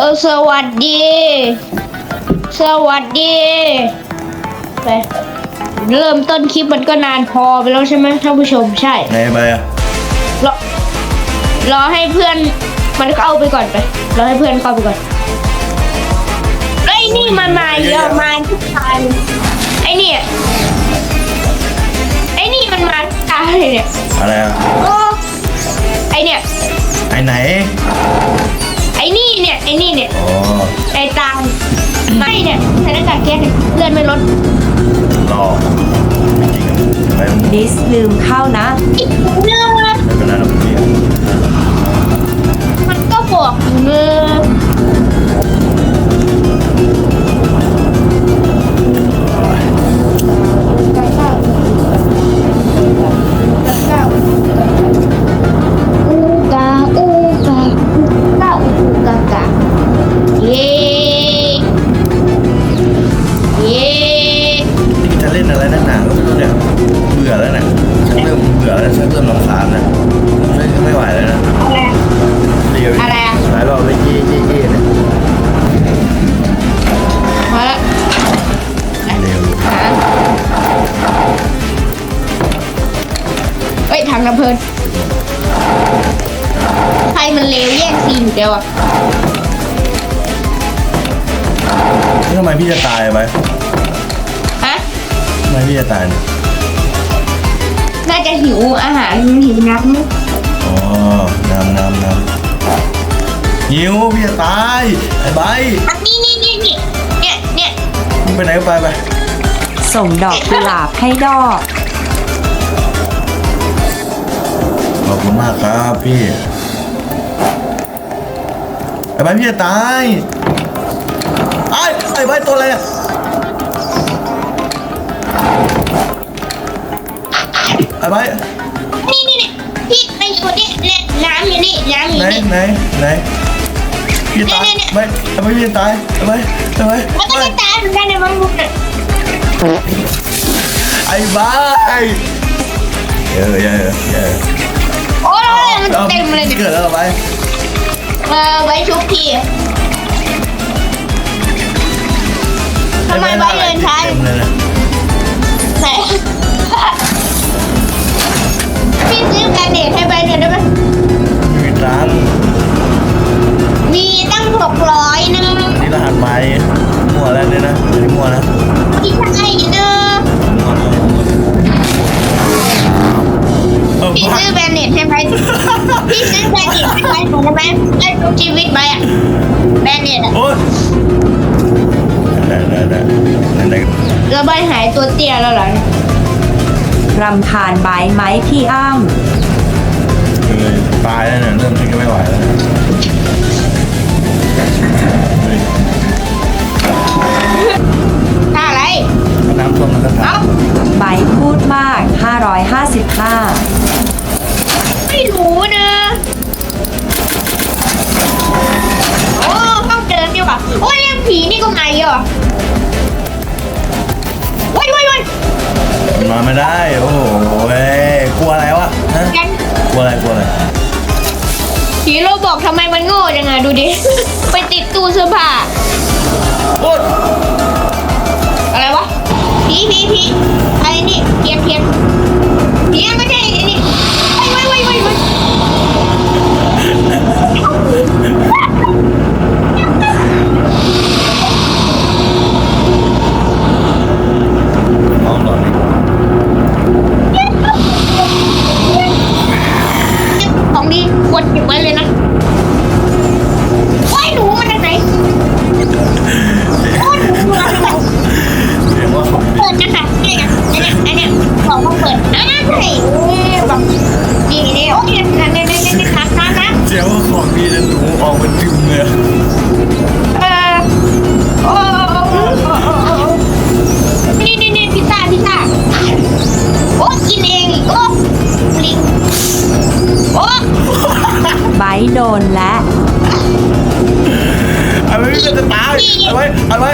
เออสวัสดี สวัสดีไปเริ่มต้นคลิปมันก็นานพอไปแล้วใช่ไหมท่านผู้ชมใช่ไหนไปอะรอรอให้เพื่อนมันเข้าไปก่อนไปรอให้เพื่อนเข้าไปก่อนไอ้ยนี่มันมาเยอะมาทุกทางไอ้นี่ไอ้นี่มันมาทุกทางเลยเนี่ยอะไรอะโอ้ไอ้เนี่ยไอไหนไอ้นี่ เนี่ยไอ้นี่เนี่ยอ๋อไอ้ตังไม่เนี่ยใช้หน้ากากแก๊สเนี่ยเพื่อนไม่ลดรอจริงๆอะไปมันดิสลืมเข้านะ อีกเนื้อไม่เป็นไรหรอกพี่มันก็บอกอยู่เนื้ออู จะเล่นอะไรนักหนาก็ไม่รู้เนี่ยเบื่อแล้วเนี่ยฉันเริ่มเบื่อแล้วฉันเริ่มรำคาญนะไม่ไม่ไหวแล้วนะอะไรเดียวอะไรอะหลายรอบเลยยี่ยี่ยี่เนี่ยพอละเร็วหาเฮ้ยถังน้ำเพลินใครมันเลวแย่งซีนอยู่เดียวอะนี่ทำไมพี่จะตายไปฮะทำ ไมพี่จะตายเนี่ยน่าจะหิวอาหารหิวน้ำมั้งอ๋อน้ำน้ำน้ำหิวพี่จะตายไอ้ใบอันนี้นี่นี่นี่เนี่ยเนี่ยมึงไปไหนก็ไปไปส่งดอกกุหลาบให้ดอกขอบคุณมากครับพี่ไอ้ใบพี่จะตายไอ้ไอ้ใบตัวอะไรอะ ไอ้ใบนี่นี่นี่พี่ไปอยู่นี่เนี่ยน้ำอยู่นี่น้ำอยู่ไหนนี่ไหนไหนพี่ตายเนี่ยเนี่ยไม่ไอ้ใบพี่จะตายไอ้ใบไอ้ใบมันก็จะตายเหมือนกันในบางมุมน่ะไอ้ใบเยอะเยอะเยอะโอ้ยมันเต็มเลยเนี่ยเกิดแล้วเหรอใบเออไว้ชุบพี่ทำไมไว้เดินช้า พี่ซื้อแบรนด์เนตให้ใบหน่อยได้ไหมไม่มีร้านมีตั้งหกร้อยนึงอันนี้รหัสใหม่มั่วแล้วเนี่ยนะอันนี้มั่วนะพี่ชายเนอะมั่วนะเออพี่บ้าซื้อแบรนด์เนตให้ใบพี่ซื้อแบรนด์เนตให้ใบหน่อยได้ไหมไอ้ทุกชีวิตใบอะแบรนด์เนตอะโอ๊ย ได้ได้ได้ไหนไหนแล้วใบหายตัวเตี้ยแล้วเหรอ รำคาญไบร์ทไหมพี่อ้ำคือตายแล้วเนี่ยเริ่มที่จะไม่ไหวแล้ว นมาไม่ได้ โอ้โหเว้ยกลัวอะไรวะฮะงั้นกลัวอะไรกลัวอะไรผีโรบอกทำไมมันโง่จังไงดูดิ ไปติดตู้เสื้อผ้า โอ๊ยอะไรวะผีผีผีอะไรนี่เทียน ของดีกดเก็บไว้เลยนะ โดนและเอาไว้พี่จะตายเอาไว้เอาไว้